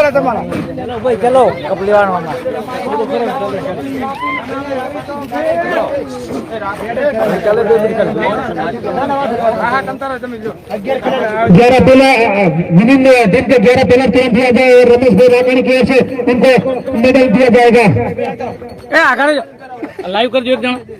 રે તમારા ચલો ભાઈ ચલો કપલી વાળવામાં ग्यारह प्लेयर विभिन्न दिन के ग्यारह प्लेयर चयन किया जाए और रमेश भाई रामाणी की ओर से उनको मेडल दिया जाएगा એ આગળ લાઈવ કરજો એક જણ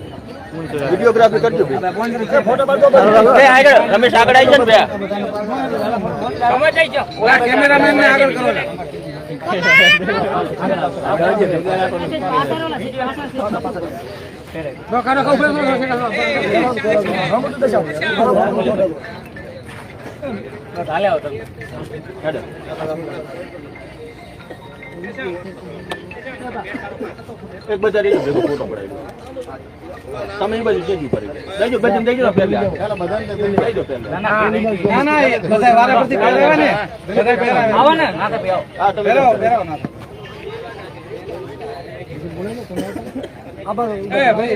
વિડીયોગ્રાફી કરજો આગળ રમેશ આગળ આવી જાય ને ભયા કેમેરામેન ને આગળ કરો એક બધા રહી ભેગો ફોટો પડાવી તમે એ બાજુ જજો પડી જજો બેન જઈજો ને પહેલા પહેલા ના ના બધા વારા પરથી પહેરાવે ને? બધા પહેરાવે આવો ને ના તો હા તમે પહેરાવો પહેરાવો ના એ ભાઈ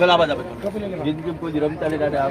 લાવે જિંદગી કોઈ રમતા નહીં દાદા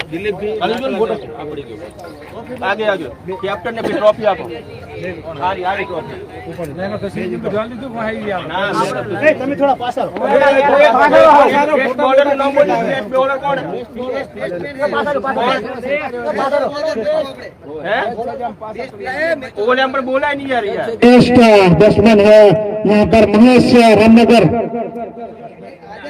દિલીપભાઈ આ પડી ગયો આગે આગે કેપ્ટન ને ટ્રોફી આપો સારી સારી ટ્રોફી ના તમે થોડા પાછળ બેસ્ટ બોલરનું નામ બોલો બેસ્ટ બોલર કોણ હે ઓલે પણ બોલાય નહીં યાર યાર बेस्ट बैट्समैन है यहाँ पर महेश रामनगर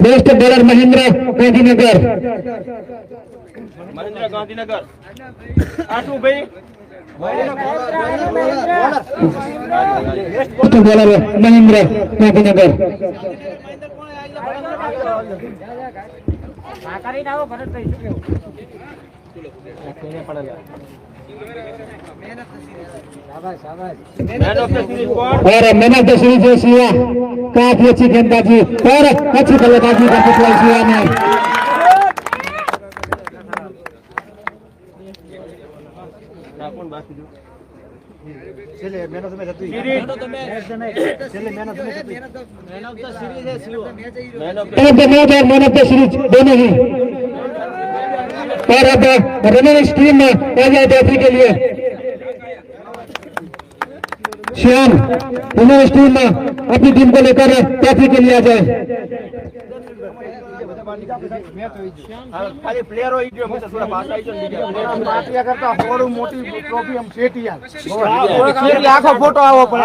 બેસ્ટ બોલર મહેન્દ્ર ગાંધીનગર મહેન્દ્ર ગાંધીનગર આટલું ભાઈ બોલર મહેન્દ્ર ગાંધીનગર કરી Bharatbhai man of the series है सिया काफी अच्छी गेंदबाजी और अच्छी बल्लेबाजी का खिलाड़ी सिया ने चले मैन ऑफ द मैच चले man of the match man of the series है सियो मैन ऑफ द मैच और मैन ऑफ द सीरीज दोनों ही और अब रनर्स टीम में आ जाए ट्रॉफी के लिए श्याम रनर्स टीम में अपनी टीम को लेकर ट्रॉफी के लिए आ जाए હા, ખાલી પ્લેયર હોય જો મને થોડા પાછા આવી જાઓ ને બીજા. આખો ફોટો આવો પણ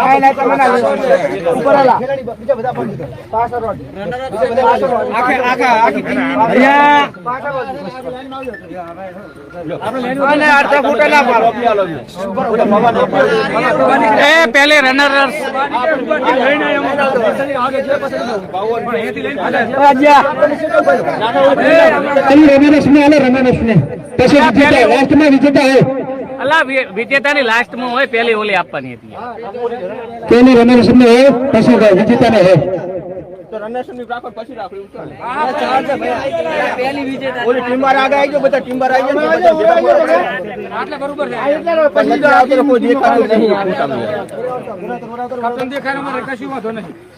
ટ્રોફી આલો છો. ઓલા ભગવાન આપ્યો. એ પેલે રનર ખાલી રમેશ ને હાલે રમેશ ને. પછી વિજેતા લાસ્ટમાં વિજેતા હોય. અલા વિજેતાની લાસ્ટમાં હોય પેલી ઓલી આપવાની હતી. પેલી રમેશ હોય પછી વિજેતા હોય. તો રનર્સની રાખો પછી રાખો એવું ચાલે. ઓલી ટીમ આગળ આવી જાઓ, બધા ટીમ વાળા આવી જાઓ, બધા ભેગા થયા. પછી તો આગળ કોઈ દેખાતું નહીં ફોટામાં.